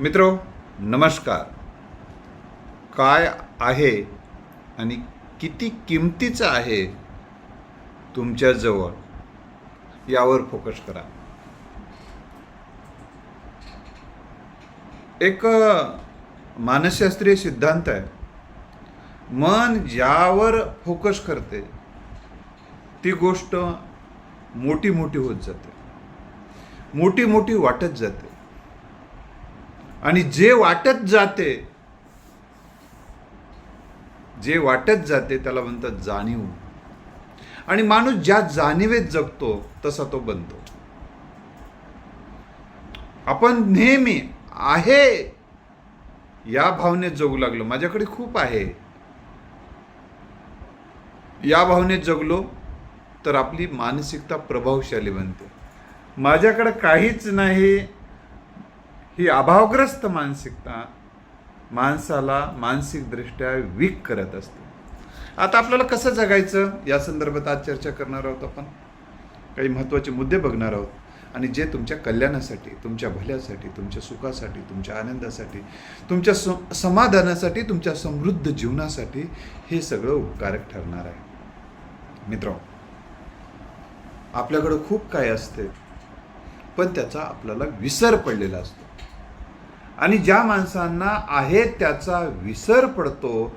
मित्रो नमस्कार. काय आहे आणि किती किमतीचं आहे तुमच्याजवळ यावर फोकस करा. एक मानसशास्त्रीय सिद्धांत आहे. मन ज्यावर फोकस करते ती गोष्ट मोठी मोठी होत जाते. मोठी मोठी वाटत जाते. आणि जे वाटत जाते जे वाटत जाते त्याला म्हणतात जाणीव. आणि माणूस ज्या जाणीवेत जगतो तसा तो बनतो. आपण नेहमी आहे या भावनेत जगू लागलो. माझ्याकडे खूप आहे. या भावनेत जगलो तर आपली मानसिकता प्रभावशाली बनते. माझ्याकडे काहीच नाही ही अभावग्रस्त मानसिकता माणसाला मानसिकदृष्ट्या वीक करत असते. आता आपल्याला कसं जगायचं? या संदर्भात आज चर्चा करणार आहोत आपण. काही महत्त्वाचे मुद्दे बघणार आहोत. आणि जे तुमच्या कल्याणासाठी तुमच्या भल्यासाठी तुमच्या सुखासाठी तुमच्या आनंदासाठी तुमच्या स समाधानासाठी तुमच्या समृद्ध जीवनासाठी हे सगळं उपकारक ठरणार आहे. मित्र आपल्याकडं खूप काय असते पण त्याचा आपल्याला विसर पडलेला असतो. आणि ज्या माणसांना आहे त्याचा विसर पडतो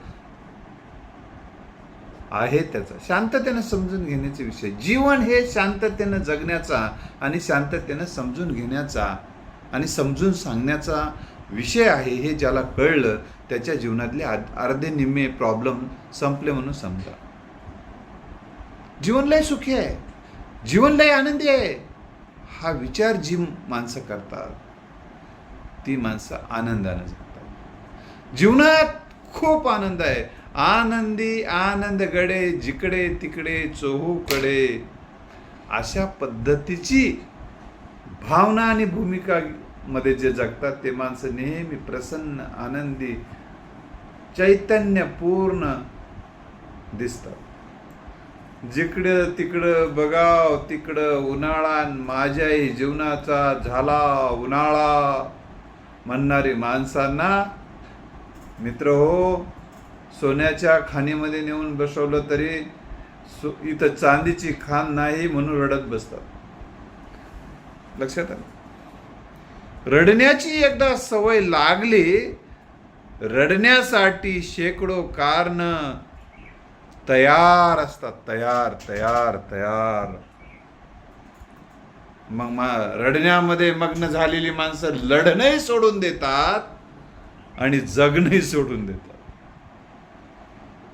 आहे त्याचा. शांततेनं समजून घेण्याचे विषय. जीवन हे शांततेनं जगण्याचा आणि शांततेनं समजून घेण्याचा आणि समजून सांगण्याचा विषय आहे हे ज्याला कळलं त्याच्या जीवनातले अर्धे निम्मे प्रॉब्लेम संपले म्हणून समजा. जीवन लय सुखी आहे. जीवन लय आनंदी आहे. हा विचार जी माणसं करतात ती माणसं आनंदानं जगतात. जीवनात खूप आनंद आहे. आनंदी आनंद गडे जिकडे तिकडे चोहूकडे अशा पद्धतीची भावना आणि भूमिका मध्ये जे जगतात ते माणसं नेहमी प्रसन्न आनंदी चैतन्यपूर्ण दिसतात. जिकडं तिकडं बघाव तिकडं उन्हाळा माझ्याही जीवनाचा झाला उन्हाळा. म्हणणारी माणसांना मित्र हो सोन्याच्या खाणीमध्ये नेऊन बसवलं तरी सो इथं चांदीची खाण नाही म्हणून रडत बसतात. लक्षात आलं? रडण्याची एकदा सवय लागली रडण्यासाठी शेकडो कारण तयार असतात तयार तयार तयार. मग मा रडण्यामध्ये मग्न झालेली माणसं लढणंही सोडून देतात आणि जगणंही सोडून देतात.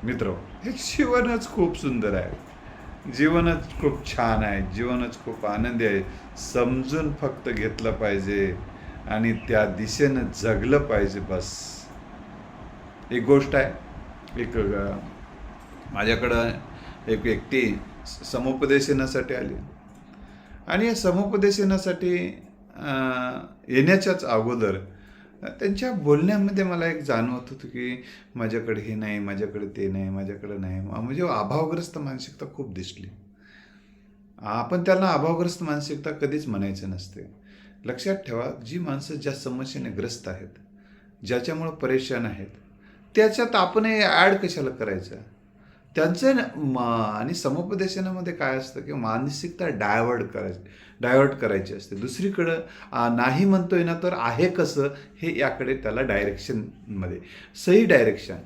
मित्र हे जीवनच खूप सुंदर आहे. जीवनच खूप छान आहे. जीवनच खूप आनंदी आहे. समजून फक्त घेतलं पाहिजे आणि त्या दिशेनं जगलं पाहिजे बस. एक गोष्ट आहे. एक माझ्याकडं एक व्यक्ती समुपदेशनासाठी आली. आणि या समुपदेशनासाठी येण्याच्याच अगोदर त्यांच्या बोलण्यामध्ये मला एक जाणवत होतं की माझ्याकडे हे नाही माझ्याकडे ते नाही माझ्याकडे नाही. म्हणजे अभावग्रस्त मानसिकता खूप दिसली. आपण त्यांना अभावग्रस्त मानसिकता कधीच म्हणायचं नसते. लक्षात ठेवा जी माणसं ज्या समस्येने ग्रस्त आहेत ज्याच्यामुळं परेशान आहेत त्याच्यात आपण हे ॲड कशाला करायचं? त्यांचे आणि समुपदेशनामध्ये काय असतं की मानसिकता डायवर्ट करायची डायवर्ट करायची असते. दुसरीकडं नाही म्हणतोय ना तर आहे कसं हे याकडे त्याला डायरेक्शनमध्ये सही डायरेक्शन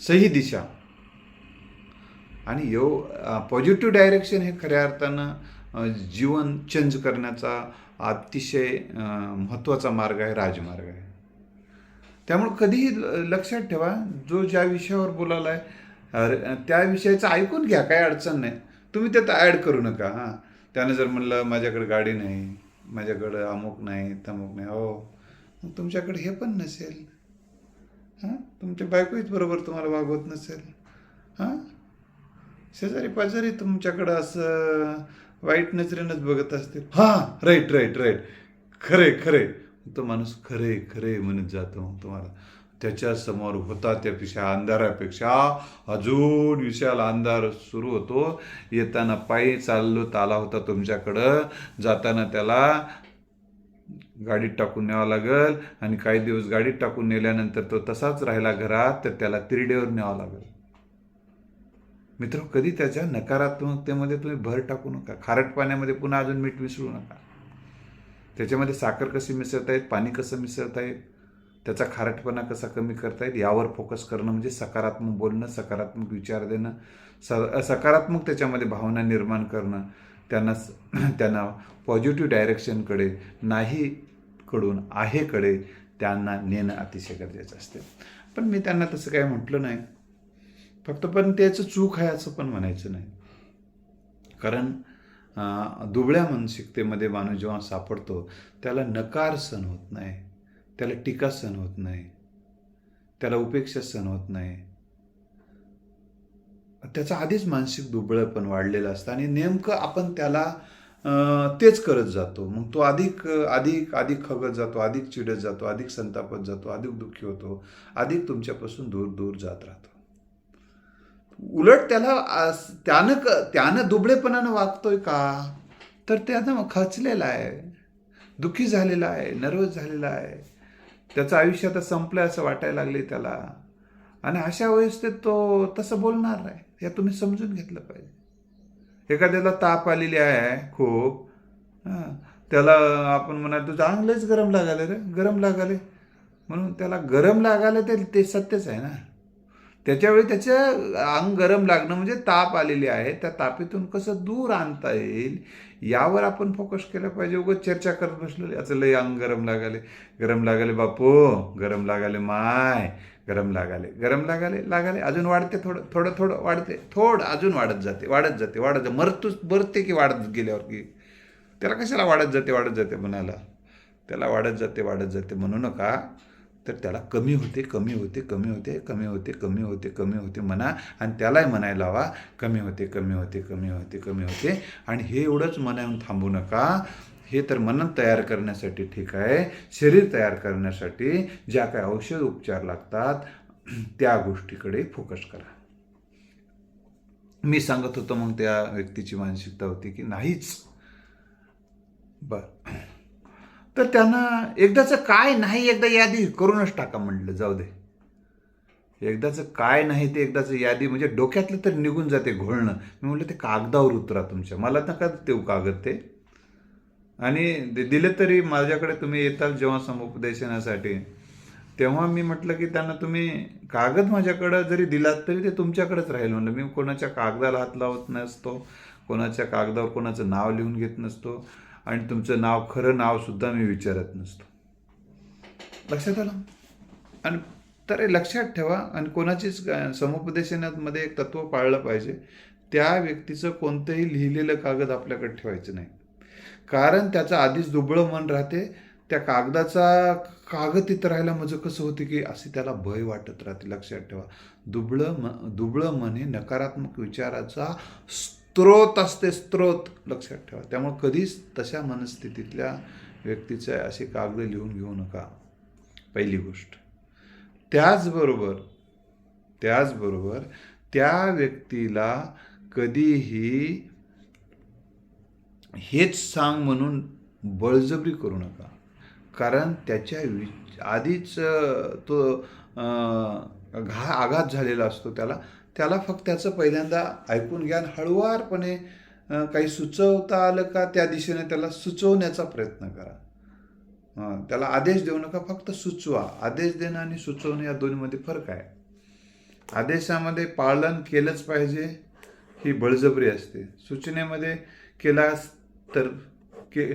सही दिशा. आणि यो पॉझिटिव्ह डायरेक्शन हे खऱ्या अर्थानं जीवन चेंज करण्याचा अतिशय महत्त्वाचा मार्ग आहे राजमार्ग आहे. त्यामुळे कधीही ल- लक्षात ठेवा जो ज्या विषयावर बोलायला आहे त्या विषयाचं ऐकून घ्या काही अडचण नाही. तुम्ही त्यात ॲड करू नका हां. त्यानं जर म्हणलं माझ्याकडे गाडी नाही माझ्याकडं अमुक नाही तमुक नाही. हो. मग तुमच्याकडे हे पण नसेल. हां? तुमच्या बायकोहीच बरोबर तुम्हाला वागवत नसेल. हां? शेजारी पाजारी तुमच्याकडं असं वाईट नजरेनंच बघत असतील. हां राईट राईट राईट खरे खरे तो माणूस खरे खरे म्हणत जातो. तुम्हाला त्याच्यासमोर होता त्यापेक्षा अंधारापेक्षा अजून विशाल अंधार सुरू होतो. येताना पायी चाललो आला होता तुमच्याकडं. जाताना त्याला गाडीत टाकून न्यावा लागेल आणि काही दिवस गाडीत टाकून नेल्यानंतर तो तसाच राहिला घरात तर त्याला तिरडेवर न्यावा लागेल. मित्र कधी त्याच्या नकारात्मकतेमध्ये तुम्ही भर टाकू नका. खारट पाण्यामध्ये पुन्हा अजून मीठ मिसळू नका. त्याच्यामध्ये साखर कशी मिसळता येत पाणी कसं मिसळता येत त्याचा खारटपणा कसा कमी करता येईल यावर फोकस करणं म्हणजे सकारात्मक बोलणं सकारात्मक विचार देणं स सकारात्मक त्याच्यामध्ये भावना निर्माण करणं त्यांना त्यांना पॉझिटिव्ह डायरेक्शनकडे नाही कडून आहेकडे त्यांना नेणं अतिशय गरजेचं असते. पण मी त्यांना तसं काय म्हटलं नाही. फक्त पण त्याचं चूक आहे असं पण म्हणायचं नाही. कारण दुबळ्या मानसिकतेमध्ये माणूस जेव्हा सापडतो त्याला नकार सण होत नाही त्याला टीका सण होत नाही त्याला उपेक्षा सण होत नाही. त्याचं आधीच मानसिक दुबळं पण वाढलेलं असतं आणि नेमकं आपण त्याला तेच करत जातो. मग तो अधिक अधिक अधिक खगत जातो अधिक चिडत जातो अधिक संतापत जातो अधिक दुःखी होतो अधिक तुमच्यापासून दूर दूर जात राहतो. उलट त्याला त्यानं क त्यानं दुबळेपणानं वागतोय का? तर त्यानं खचलेला आहे. दुःखी झालेला आहे नर्वस झालेला आहे. त्याचं आयुष्य आता संपलं असं वाटायला लागले त्याला. आणि अशा वेळेस ते तो तसं बोलणार नाही. हे तुम्ही समजून घेतलं पाहिजे. एखाद्याला ताप आलेली आहे खूप त्याला आपण म्हणाल तू अंग लयच गरम लागाले रे गरम लागाले म्हणून त्याला गरम लागाले ते ते सत्यच आहे ना. त्याच्यावेळी त्याचं अंग गरम लागणं म्हणजे ताप आलेली आहे. त्या तापेतून कसं दूर आणता येईल यावर आपण फोकस केलं पाहिजे. उगाच चर्चा करत बसलो याचं लय अंग गरम लागाले. गरम लागाले बापू. गरम लागाले माय. गरम लागाले. गरम लागाले लागाले. अजून वाढते थोडं थोडं थोडं वाढते. थोडं अजून वाढत जाते. वाढत जाते. वाढत जाते मरतूच मरते की वाढत गेल्यावर की? त्याला कशाला वाढत जाते वाढत जाते म्हणाला? त्याला वाढत जाते वाढत जाते म्हणू नका. तर त्याला कमी होते कमी होते कमी होते कमी होते कमी होते कमी होते म्हणा आणि त्यालाही म्हणायला हवा कमी होते कमी होते कमी होते कमी होते. आणि हे एवढंच मनाहून थांबू नका. हे तर मन तयार करण्यासाठी ठीक आहे. शरीर तयार करण्यासाठी ज्या काही औषध उपचार लागतात त्या गोष्टीकडे फोकस करा. मी सांगत होतो मग त्या व्यक्तीची मानसिकता होती की नाहीच. बर. तर त्यांना एकदाचं काय नाही एकदा यादी करूनच टाका म्हटलं जाऊ दे. एकदाचं काय नाही ते एकदाचं यादी म्हणजे डोक्यातलं तर निघून जाते घोळणं. मी म्हटलं ते कागदावर उतरा तुमच्या. मला नका देऊ कागद ते. आणि दि- दिले तरी माझ्याकडे तुम्ही येताल जेव्हा समुपदेशनासाठी. तेव्हा मी म्हटलं की त्यांना तुम्ही कागद माझ्याकडं जरी दिलात तरी ते तुमच्याकडेच राहील म्हणलं. मी कोणाच्या कागदाला हात लावत नसतो कोणाच्या कागदावर कोणाचं नाव लिहून घेत नसतो. आणि तुमचं नाव खरं नावसुद्धा मी विचारत नसतो. लक्षात आलं? आणि तर लक्षात ठेवा आणि कोणाचीच समुपदेशनामध्ये एक तत्व पाळलं पाहिजे. त्या व्यक्तीचं कोणतंही लिहिलेलं कागद आपल्याकडे ठेवायचं नाही. कारण त्याचं आधीच दुबळं मन राहते त्या कागदाचा कागद तिथं राहायला म्हणजे कसं होतं की असे त्याला भय वाटत राहते लक्षात ठेवा. दुबळं म दुबळं मन हे नकारात्मक विचाराचा स्त्रोत असते स्त्रोत लक्षात ठेवा. त्यामुळे कधीच तशा मनस्थितीतल्या व्यक्तीचे असे कागद लिहून घेऊ नका. पहिली गोष्ट. त्याचबरोबर त्याचबरोबर त्या व्यक्तीला कधीही हेच सांग म्हणून बळजबरी करू नका. कारण त्याच्या वि आधीच तो घा आघात झालेला असतो त्याला त्याला फक्त त्याचं पहिल्यांदा ऐकून घ्या आणि हळुवारपणे काही सुचवता आलं का त्या दिशेने त्याला सुचवण्याचा प्रयत्न करा. त्याला आदेश देऊ नका फक्त सुचवा. आदेश देणं आणि सुचवणं या दोन्हीमध्ये फरक आहे. आदेशामध्ये पालन केलंच पाहिजे ही बळजबरी असते. सूचनेमध्ये केलास तर के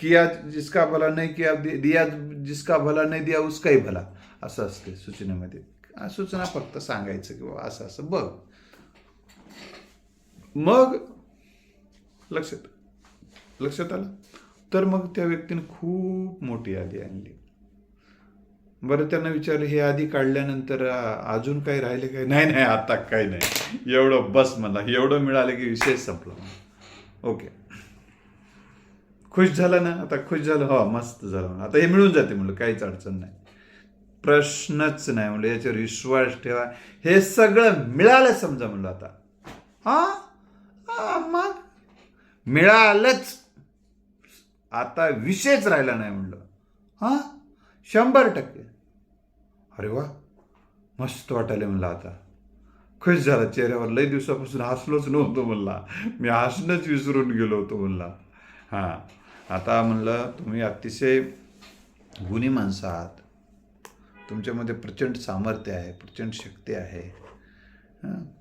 किया जिसका भला नाही किया दिया जिसका भला नाही दिया उसकाही भला असं असते सूचनेमध्ये. सूचना फक्त सांगायचं की असं असं. बघ. मग लक्षात लक्षात आलं? तर मग त्या व्यक्तीने खूप मोठी यादी आणली. बरं त्यांना विचारलं हे आधी काढल्यानंतर अजून काही राहिले काय? नाही नाही आता काही नाही. एवढं बस मला एवढं मिळालं की विषय संपला ओके. खुश झाला ना? आता खुश झालं. हो मस्त झालं. आता हे मिळून जाते म्हणलं काहीच अडचण नाही. प्रश्नच नाही म्हणलं याच्यावर विश्वास ठेवा. हे सगळं मिळालं समजा म्हणलं आता. हा? मग? मिळालंच. आता विषयच राहिला नाही म्हणलं. हां? शंभर टक्के. अरे वा. मस्त वाटायला म्हणलं आता. खुश झाला चेहऱ्यावर. लई दिवसापासून हसलोच नव्हतो म्हणला. मी हसणंच विसरून गेलो होतो म्हणला. हां. आता म्हणलं तुम्ही अतिशय गुणी माणसं आहात. तुमच्यामध्ये प्रचंड सामर्थ्य आहे प्रचंड शक्ती आहे.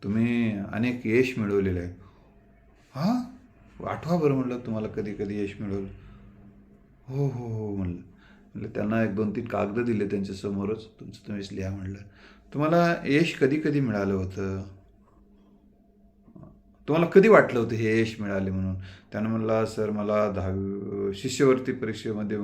तुम्ही अनेक यश मिळवलेलं आहे. हां आठवा बरं म्हणलं तुम्हाला कधी कधी यश मिळवलं. हो हो हो म्हणलं. म्हणलं त्यांना एक दोन तीन कागद दिले त्यांच्यासमोरच तुमचं तुम्हीच लिहा म्हणलं. तुम्हाला यश कधी कधी मिळालं होतं? तुम्हाला कधी वाटलं होतं हे यश मिळाले म्हणून? त्यानं म्हणला सर मला दहावी शिष्यवृत्ती परीक्षेमध्ये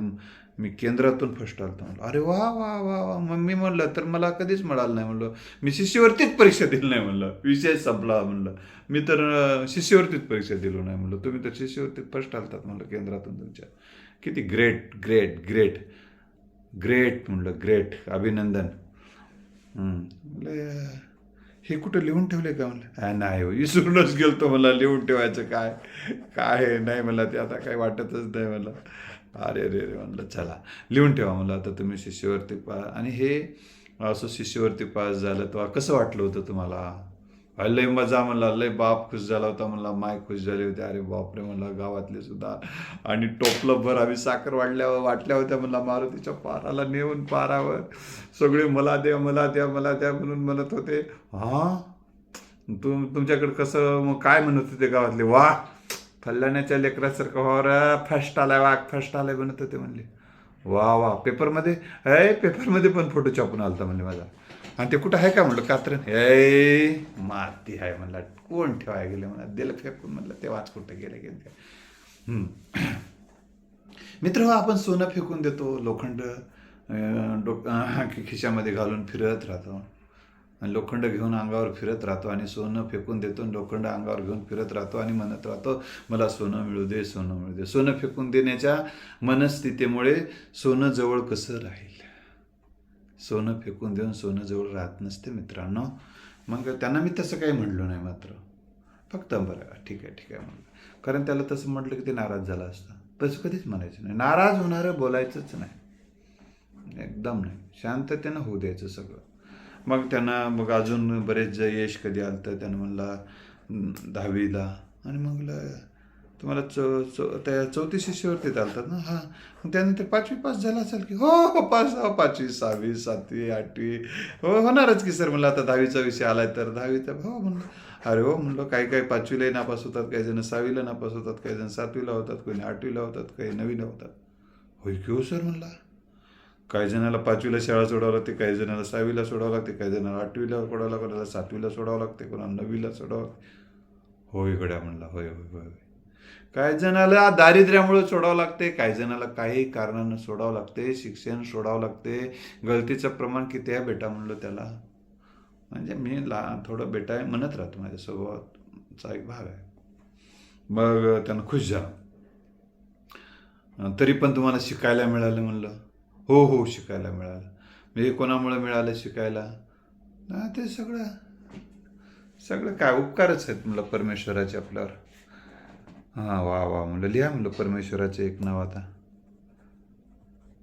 मी केंद्रातून फर्स्ट आलो म्हणलं अरे वा वा वा वा. मग मी म्हणलं तर मला कधीच मिळालं नाही. म्हणलं मी शिष्यवृत्तीच परीक्षा दिली नाही. म्हणलं विषय संपला. म्हणलं मी तर शिष्यवृत्तीत परीक्षा दिलो नाही. म्हणलं तुम्ही तर शिष्यवृत्तीत फर्स्ट आलतात. म्हणलं केंद्रातून तुमच्या. किती ग्रेट ग्रेट ग्रेट ग्रेट म्हणलं ग्रेट अभिनंदन. म्हणलं हे कुठं लिहून ठेवले का म्हणलं? नाही हो विसरूनच गेलतो मला लिहून ठेवायचं काय? काय नाही मला ते आता काही वाटतच नाही मला अरे रे रे म्हणलं चला लिहून ठेवा मला आता तुम्ही शिष्यवरती पा आणि हे असं शिष्यवरती पास झालं तेव्हा कसं वाटलं होतं तुम्हाला? लय मजा म्हणला लय बाप खुश झाला होता म्हणला माय खुश झाले होते. अरे बापरे म्हणला गावातले सुद्धा. आणि टोपलं भर आम्ही साखर वाढल्या वाटल्या होत्या म्हणला मारुतीच्या पाराला नेऊन पारावर. सगळे मला द्या मला द्या मला द्या म्हणून म्हणत होते. हां? तुम तुमच्याकडे कसं मग काय म्हणत होते गावातले? वा! फल्लाण्याच्या लेकरासारखं हो रे फर्स्ट आलाय वाघ फर्स्ट आलाय म्हणत होते म्हणले. वा वा पेपरमध्ये अय पेपरमध्ये पण फोटो छापून आलता म्हणले माझा. आणि ते कुठं आहे का म्हणलं कात्रण हे माती आहे म्हणला कोण ठेवाय गेले म्हणा दिलं फेकून म्हणलं तेव्हाच कुठं गेले गेले मित्र हो, आपण सोनं फेकून देतो लोखंड डोक खिशामध्ये घालून फिरत राहतो. आणि लोखंड घेऊन अंगावर फिरत राहतो आणि सोनं फेकून देतो लोखंड अंगावर घेऊन फिरत राहतो आणि म्हणत राहतो मला सोनं मिळू दे सोनं मिळू दे. सोनं फेकून देण्याच्या मनस्थितीमुळे सोनं जवळ कसं राहील? सोनं फेकून देऊन सोनं जवळ राहत नसते मित्रांनो. मग त्यांना मी तसं काही म्हणलो नाही मात्र. फक्त बरं ठीक आहे ठीक आहे म्हणलं. कारण त्याला तसं म्हटलं की ते नाराज झाला असता. तसं कधीच म्हणायचं नाही. नाराज होणारं बोलायचंच नाही. एकदम नाही. शांततेनं होऊ द्यायचं सगळं. मग त्यांना मग अजून बरेच यश कधी आलं तर त्यानं म्हणला दहावीला. आणि मग तुम्हाला चौ चौ त्या चौथी शिष्यवरती चालतात ना? हां. मग त्यानंतर पाचवी पास झाला असेल की हो हो पास हो पाचवी सहावी सातवी आठवी. हो होणारच की सर म्हणलं आता दहावीचा विषय आलाय तर दहावीचा. हो म्हणलं. अरे हो म्हणलं काही काही पाचवीलाही नापास होतात काही जण सहावीला नापास होतात काही जण सातवीला होतात कोणी आठवीला होतात काही नवीला होतात. होय की हो सर म्हणला. काही जणाला पाचवीला शाळा सोडावं लागते काही जणाला सहावीला सोडावं लागते काही जणाला आठवीला सोडावं लागते कोणाला सातवीला सोडावं लागते कोणाला नववीला सोडावं लागते. होय गड्या म्हणला. होय होय होय होय. काही जणाला दारिद्र्यामुळे सोडावं लागते काही जणाला काही कारणानं सोडावं लागते शिक्षण सोडावं लागते. गलतीचं प्रमाण किती आहे बेटा म्हणलं त्याला? म्हणजे मी ला थोडं बेटा आहे म्हणत राहतो माझ्या स्वभावाचा एक भाग आहे. मग त्यानं खुश जा तरी पण तुम्हाला शिकायला मिळालं म्हणलं? हो हो शिकायला मिळालं. म्हणजे कोणामुळे मिळालं शिकायला? ना ते सगळं. सगळं काय उपकारच आहेत म्हणलं परमेश्वराचे आपल्यावर. हां वा वा म्हणलं लिहा म्हणलं परमेश्वराचे एक नाव आता.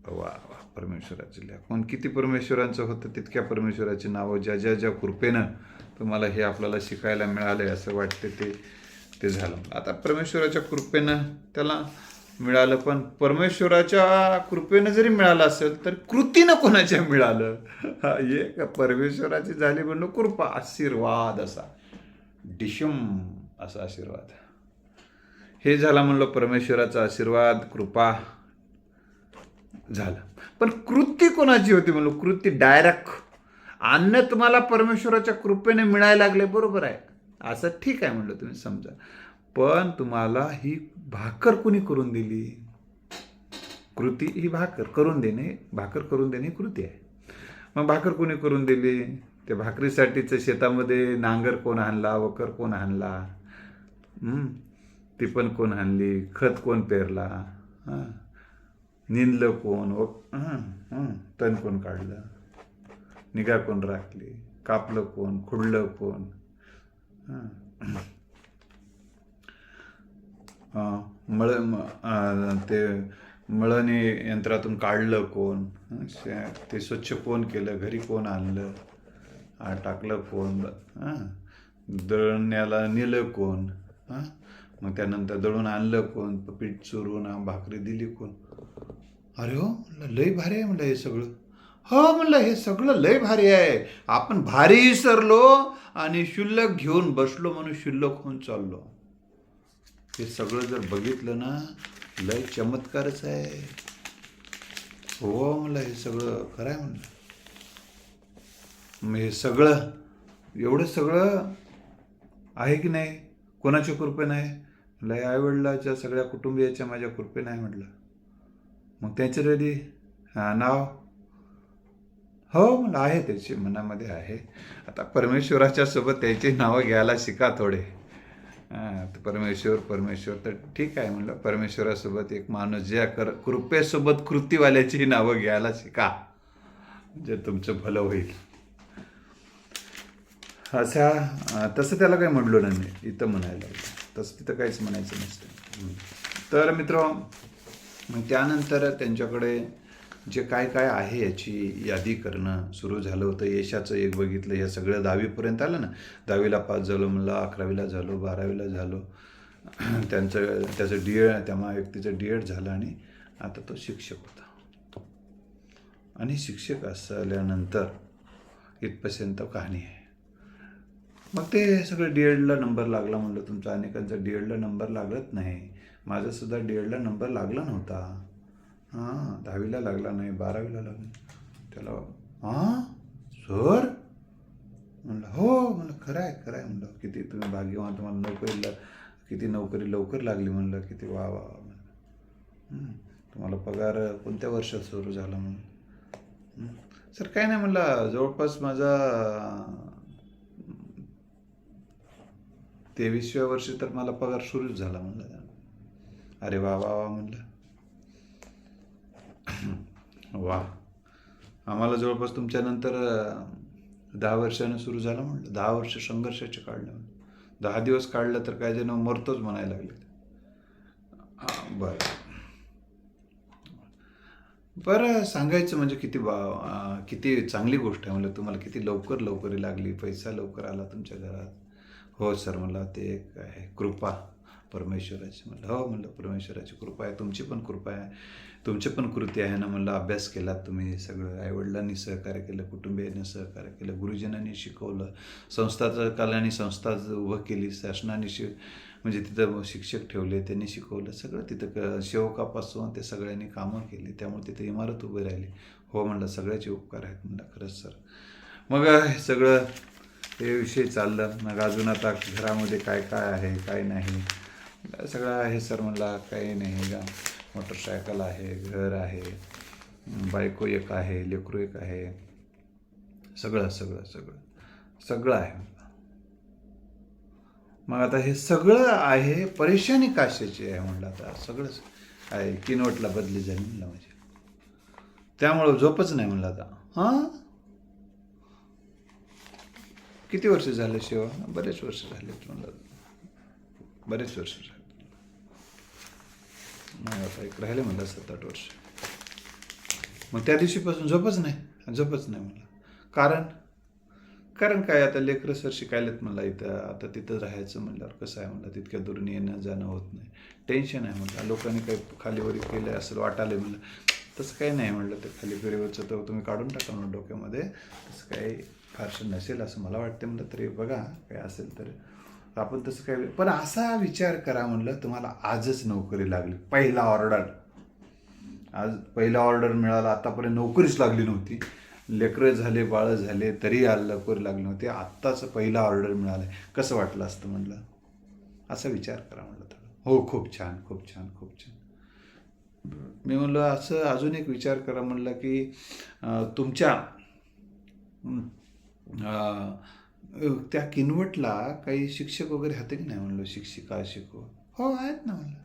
वा वा परमेश्वराचे लिहा. कोण किती परमेश्वरांचं होतं तितक्या परमेश्वराची नावं ज्या ज्या ज्या कृपेनं तुम्हाला हे आपल्याला शिकायला मिळालं असं वाटते ते ते झालं. आता परमेश्वराच्या कृपेनं त्याला मिळालं पण परमेश्वराच्या कृपेनं जरी मिळालं असेल तर कृतीनं कोणाच्या मिळालं? हे का परमेश्वराची झाली म्हणून कृपा आशीर्वाद असा. डिशम असा आशीर्वाद. हे झाला म्हणलं परमेश्वराचा आशीर्वाद कृपा झालं. पण कृती कोणाची होती म्हणलं? कृती डायरेक्ट अन्न तुम्हाला परमेश्वराच्या कृपेने मिळायला लागले बरोबर आहे. असं ठीक आहे म्हणलं तुम्ही समजा. पण तुम्हाला ही भाकर कुणी करून दिली? कृती ही भाकर करून देणे भाकर करून देणे ही कृती आहे. मग भाकर कोणी करून दिली? त्या भाकरीसाठीचं शेतामध्ये नांगर कोण आणला वकर कोण आणला? ती पण कोण आणली खत कोण पेरला? हां. निंदलं कोण? व तण कोण काढलं? निगा कोण राखली? कापलं कोण? खुडलं कोण? मळ ते मळणी यंत्रातून काढलं कोण? शे- ते स्वच्छ कोण केलं? घरी कोण आणलं? टाकलं कोण? दळण्याला नेलं कोण? हां. मग त्यानंतर दळून आणलं कोण पीठ चोरून भाकरी दिली कोण. अरे हो लय भारी आहे म्हणलं हे सगळं. हो म्हणलं हे सगळं लय भारी आहे. आपण भारी विसरलो आणि शुल्लक घेऊन बसलो म्हणून शुल्लक होऊन चाललो. हे सगळं जर बघितलं ना लय चमत्कारच आहे. हो म्हणलं हे सगळं खरं आहे म्हणलं. मग हे सगळं एवढं सगळं आहे की नाही? कोणाच्या कृपेनं आहे? म्हणलं आईवडिलाच्या सगळ्या कुटुंबियाच्या माझ्या कृपे आहे म्हटलं. मग त्याच्या रेडी हां नाव? हो मला आहे त्याची मनामध्ये आहे. आता परमेश्वराच्या सोबत त्याची नावं घ्यायला शिका थोडे. हां परमेश्वर परमेश्वर तर ठीक आहे म्हणलं. परमेश्वरासोबत एक माणूस ज्या कर कृपेसोबत कृतीवाल्याची नावं घ्यायला शिका. म्हणजे तुमचं भलं होईल. असा तसं त्याला काही म्हणलो नाही मी. इथं म्हणायला तसं तिथं काहीच म्हणायचं नसतं. तर मित्र त्यानंतर त्यांच्याकडे जे काय काय आहे याची यादी करणं सुरू झालं होतं. यशाचं एक बघितलं हे सगळं दहावीपर्यंत आलं ना. दहावीला पास झालो म्हणलं अकरावीला झालो बारावीला झालो. त्यांचं त्याचं डी एड त्या व्यक्तीचं डी एड झालं आणि आता तो शिक्षक होता. आणि शिक्षक असल्यानंतर इथपर्यंत कहाणी आहे. मग ते सगळं डी एडला नंबर लागला म्हणलं तुमचा. अनेकांचा डी एडला नंबर लागत नाही. माझा सुद्धा डी एडला नंबर लागला नव्हता. हां दहावीला लागला नाही बारावीला लागला त्याला हां? सर? म्हणलं हो म्हणलं खरं आहे खरं आहे म्हणलं किती तुम्ही भाग्यवान तुम्हाला नोकरीला किती नोकरी लवकर लागली म्हणलं किती वा वा म्हणलं. तुम्हाला पगार कोणत्या वर्षात सुरू झाला म्हणून सर काय नाही म्हणलं जवळपास माझा तेवीसव्या वर्षी तर मला पगार सुरूच झाला म्हणलं अरे वा वा वा म्हणलं. वा. आम्हाला जवळपास तुमच्यानंतर दहा वर्षानं सुरू झालं म्हणलं. दहा वर्ष संघर्षाचे काढलं म्हणलं. दहा दिवस काढलं तर काय जण मरतोच म्हणायला लागले हां बरं. बरं सांगायचं म्हणजे किती बा किती चांगली गोष्ट आहे म्हणलं. तुम्हाला किती लवकर लवकरी लागली पैसा लवकर आला तुमच्या घरात. हो सर मला ते एक आहे. कृपा परमेश्वराची. म्हणलं हो म्हणलं परमेश्वराची कृपा आहे. तुमची पण कृपा आहे. तुमची पण कृती आहे ना म्हणलं अभ्यास केला तुम्ही सगळं. आईवडिलांनी सहकार्य केलं कुटुंबियांनी सहकार्य केलं गुरुजनांनी शिकवलं संस्थाचं कालाने संस्था उभं केली शासनाने शि म्हणजे तिथं शिक्षक ठेवले त्यांनी शिकवलं सगळं तिथं क सेवकापासून ते सगळ्यांनी कामं केली. त्यामुळे तिथे इमारत उभी राहिली. हो म्हणलं सगळ्याचे उपकार आहेत म्हणलं खरंच सर. मग हे सगळं हे विषयी चाललं. मग अजून आता घरामध्ये काय काय आहे काय नाही. सगळं आहे सर म्हणला काही नाही का मोटरसायकल आहे घर आहे बायको एक आहे लेकरू एक आहे. सगळं सगळं सगळं. सगळं आहे मग आता हे सगळं आहे परेशानी काशाची आहे म्हणलं आता. सगळंच आहे किनवटला बदली झाली म्हणलं म्हणजे त्यामुळं झोपच नाही म्हणलं आता. हां? किती वर्ष झाले शिवा? बरेच वर्ष झाले तुम्हाला बरेच वर्ष झाले. नाही आता एक राहिले म्हणलं सात आठ वर्ष. मग त्या दिवशीपासून झोपच नाही. झोपच नाही म्हणलं. कारण? कारण काय? आता लेकरं सर शिकायलेत मला इथं. आता तिथं राहायचं म्हणल्यावर कसं आहे म्हणलं? तितक्या दुरून येणं जाणं होत नाही. टेन्शन आहे म्हणलं. लोकांनी काही खालीवरी केलं असं वाटाले म्हणलं. तसं काही नाही म्हणलं ते खाली फिरीवरचं. तर तुम्ही काढून टाका म्हणून डोक्यामध्ये. तसं काही फारसं नसेल असं मला वाटतं म्हणलं तरी बघा काय असेल तर. आपण तसं काय पण असा विचार करा म्हणलं तुम्हाला आजच नोकरी लागली. पहिला ऑर्डर. आज पहिला ऑर्डर मिळाला आतापर्यंत नोकरीच लागली नव्हती. लेकरं झाले बाळं झाले तरी आ- नोकरी लागली नव्हती. आत्ताच पहिला ऑर्डर मिळालं. कसं वाटलं असतं म्हणलं? असा विचार करा म्हणलं थोडं. हो खूप छान खूप छान खूप छान. मी म्हणलं असं अजून एक विचार करा म्हणलं की तुमच्या त्या किनवटला काही शिक्षक वगैरे हाते की नाही म्हणलं शिक्षिका शिकव हो आहेत ना म्हणलं.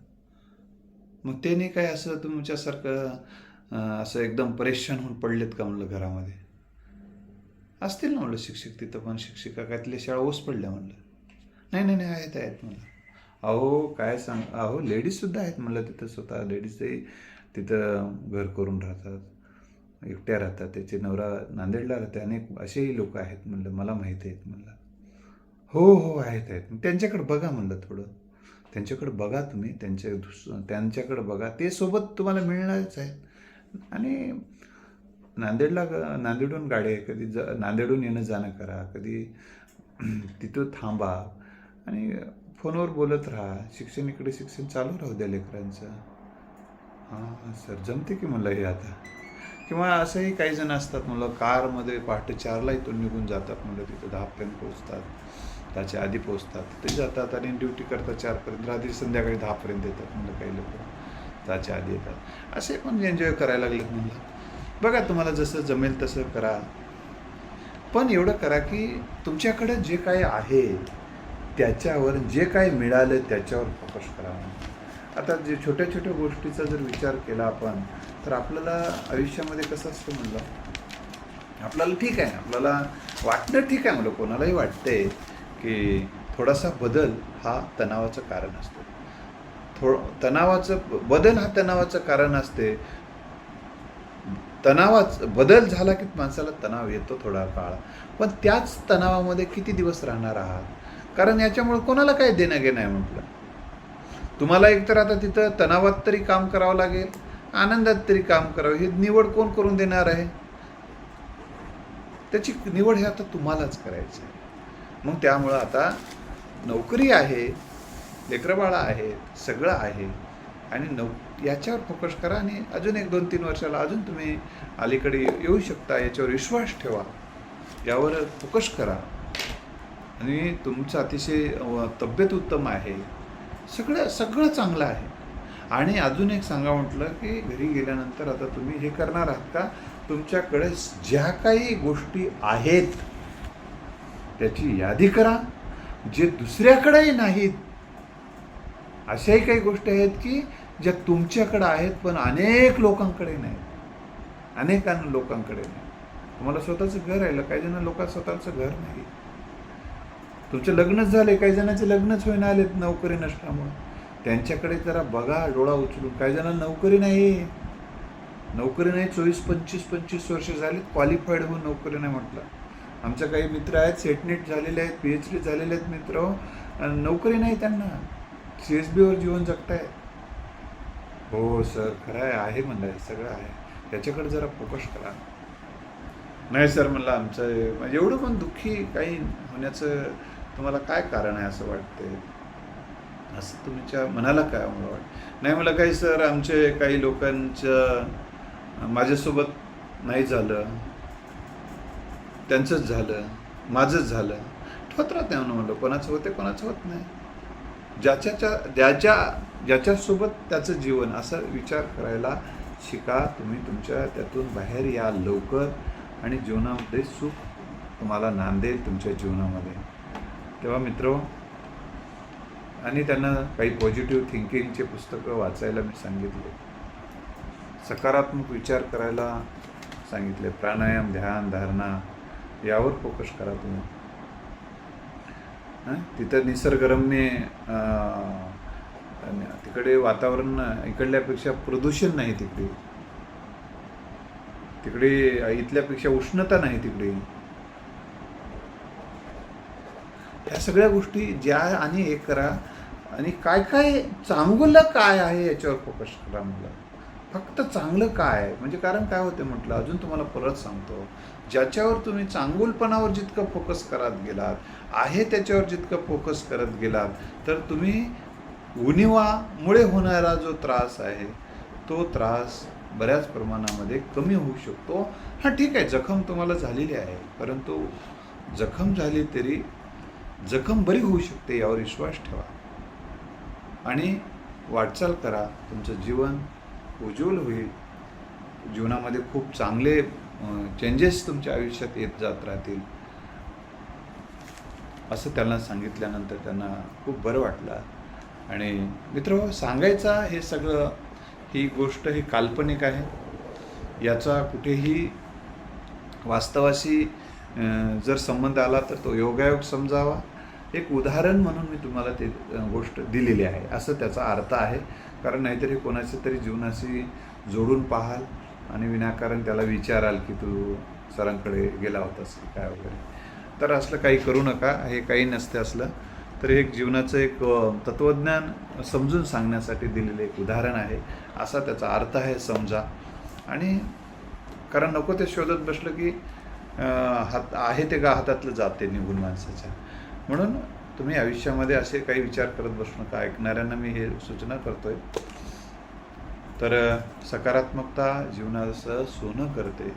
मग त्याने काय असं तुमच्यासारखं असं एकदम परेशान होऊन पडलेत का म्हणलं घरामध्ये? असतील ना म्हणलं शिक्षक तिथं पण शिक्षिका काय तिथल्या शाळा ओस पडल्या म्हणलं. नाही नाही नाही आहेत आहेत म्हणलं. अहो काय सांग अहो लेडीजसुद्धा आहेत म्हणलं तिथं स्वतः. लेडीजही तिथं घर करून राहतात. एकट्या राहतात त्याचे नवरा नांदेडला राहते अनेक असेही लोक आहेत म्हणलं मला माहीत आहेत म्हणलं. हो हो आहेत आहेत. त्यांच्याकडे बघा म्हणलं थोडं. त्यांच्याकडे बघा तुम्ही त्यांच्या दुस- त्यांच्याकडे बघा. ते सोबत तुम्हाला मिळणारच आहेत. आणि नांदेडला ग- नांदेडहून गाडी आहे कधी ज नांदेडहून येणं जाणं करा कधी तिथं थांबा. आणि फोनवर बोलत राहा. शिक्षण इकडे शिक्षण चालू राहू द्या लेकरांचं. हां सर जमते की म्हणलं हे आता? किंवा असंही काही जण असतात म्हणलं कारमध्ये पहाटे चारला इथून निघून जातात म्हणलं तिथं दहापर्यंत पोहोचतात त्याच्या आधी पोहोचतात तिथे जातात आणि ड्युटी करतात चारपर्यंत रात्री संध्याकाळी दहापर्यंत येतात म्हणलं काही लोक. त्याच्या आधी येतात. असे पण एन्जॉय करायला लागलेत म्हणलं. बघा तुम्हाला जसं जमेल तसं करा. पण एवढं करा की तुमच्याकडे जे काही आहे त्याच्यावर जे काही मिळालं त्याच्यावर फोकस करा आता जे छोट्या छोट्या गोष्टीचा जर विचार केला आपण तर आपल्याला आयुष्यामध्ये कसं असतं म्हणलं? आपल्याला ठीक आहे. आपल्याला वाटणं ठीक आहे म्हणलं. कोणालाही वाटते की थोडासा बदल हा तणावाचं कारण असतं. थो तणावाचं बदल हा तणावाचं कारण असते. तणावाच बदल झाला की माणसाला तणाव येतो थोडा काळ. पण त्याच तणावामध्ये किती दिवस राहणार आहात? कारण याच्यामुळे कोणाला काय देणं घेणं आहे म्हटलं? तुम्हाला एकतर आता तिथं तणावात तरी काम करावं लागेल आनंदात तरी काम करावं ही निवड कोण करून देणार आहे? त्याची निवड हे आता तुम्हालाच करायची आहे. मग त्यामुळं आता नोकरी आहे लेकरबाळा आहेत सगळं आहे आणि नौ याच्यावर फोकस करा आणि अजून एक दोन तीन वर्षाला अजून तुम्ही अलीकडे येऊ शकता याच्यावर विश्वास ठेवा यावर फोकस करा. आणि तुमचं अतिशय तब्येत उत्तम आहे सगळं सगळं चांगलं आहे. आणि अजून एक सांगा म्हटलं की घरी गेल्यानंतर आता तुम्ही हे करणार आहात का? तुमच्याकडे ज्या काही गोष्टी आहेत त्याची यादी करा. जे दुसऱ्याकडेही नाहीत अशाही काही गोष्टी आहेत की ज्या तुमच्याकडे आहेत पण अनेक लोकांकडे नाहीत. अनेकांना लोकांकडे नाही तुम्हाला स्वतःचं घर आहे काही जण लोकांना स्वतःचं घर नाही. तुमचे लग्नच झाले काही जणांचे लग्नच होईना आलेत नोकरी नसल्यामुळे त्यांच्याकडे जरा बघा डोळा उचलून. काही जणांना नोकरी नाही. नोकरी नाही चोवीस पंचवीस पंचवीस वर्ष झाली क्वालिफाईड होऊन नोकरी नाही म्हटलं. आमच्या काही मित्र आहेत सेटनेट झालेले आहेत पी एच डी झालेले आहेत मित्र. आणि नोकरी नाही त्यांना. सी एस बीवर जीवन जगताय. हो सर खरं आहे आहे म्हणलं सगळं आहे. त्याच्याकडे जरा फोकस करा. नाही सर म्हणलं आमचं एवढं पण दुःखी काही होण्याचं तुम्हाला काय कारण आहे असं वाटतंय? असं तुमच्या मनाला काय मला वाटतं? नाही मला काही सर आमचे काही लोकांचं माझ्यासोबत नाही झालं. त्यांचंच झालं. माझंच झालं. ठेवत राहत नाही म्हणलं कोणाचं होते कोणाचं होत नाही. ज्याच्याच्या ज्याच्या ज्याच्यासोबत त्याचं जीवन असा विचार करायला शिका. तुम्ही तुमच्या त्यातून बाहेर या लवकर आणि जीवनामध्ये सुख तुम्हाला नांदेल तुमच्या जीवनामध्ये. तेव्हा मित्र आणि त्यांना काही पॉझिटिव्ह थिंकिंगचे पुस्तकं वाचायला मी सांगितले. सकारात्मक विचार करायला सांगितले. प्राणायाम ध्यान धारणा यावर फोकस करा तुम्ही. तिथं निसर्गरम्य तिकडे वातावरण इकडल्यापेक्षा प्रदूषण नाही तिकडे. तिकडे इथल्यापेक्षा उष्णता नाही तिकडे. ह्या सगळ्या गोष्टी ज्या आणि हे करा. आणि काय काय चांगलं काय आहे याच्यावर फोकस करा म्हटलं फक्त चांगलं काय? आहे म्हणजे कारण काय होते म्हटलं? अजून तुम्हाला परत सांगतो. ज्याच्यावर तुम्ही चांगुलपणावर जितकं फोकस करत गेलात आहे त्याच्यावर जितकं फोकस करत गेलात तर तुम्ही उणिवामुळे होणारा जो त्रास आहे तो त्रास बऱ्याच प्रमाणामध्ये कमी होऊ शकतो. हां ठीक आहे जखम तुम्हाला झालेली आहे परंतु जखम झाली तरी जखम बरी होऊ शकते यावर विश्वास ठेवा. आणि वाटचाल करा. तुमचं जीवन उज्ज्वल होईल. जीवनामध्ये खूप चांगले चेंजेस तुमच्या आयुष्यात येत जात राहतील. असं त्यांना सांगितल्यानंतर त्यांना खूप बरं वाटलं. आणि मित्र सांगायचा हे सगळं ही गोष्ट ही काल्पनिक आहे. याचा कुठेही वास्तवाशी जर संबंध आला तर तो योगायोग समजावा. एक उदाहरण म्हणून मी तुम्हाला ते गोष्ट दिलेली आहे. असं त्याचा अर्थ आहे. कारण नाहीतरी कोणाच्या तरी जीवनाशी जोडून पाहाल आणि विनाकारण त्याला विचाराल की तू सरांकडे गेला होतास की काय वगैरे. तर असलं काही करू नका. हे काही नसते असलं. तर एक जीवनाचं एक तत्त्वज्ञान समजून सांगण्यासाठी दिलेलं एक उदाहरण आहे. असा त्याचा अर्थ आहे समजा. आणि कारण नको ते शोधत बसलं की हात आहे ते का हातातलं जाते निघून माणसाच्या? म्हणून तुम्ही आयुष्यामध्ये असे काही विचार करत बसू नका. ऐकणाऱ्यांना मी हे सूचना करतोय. तर सकारात्मकता जीवनाचं सोनं करते.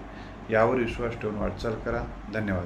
यावर विश्वास ठेवून वाटचाल करा. धन्यवाद.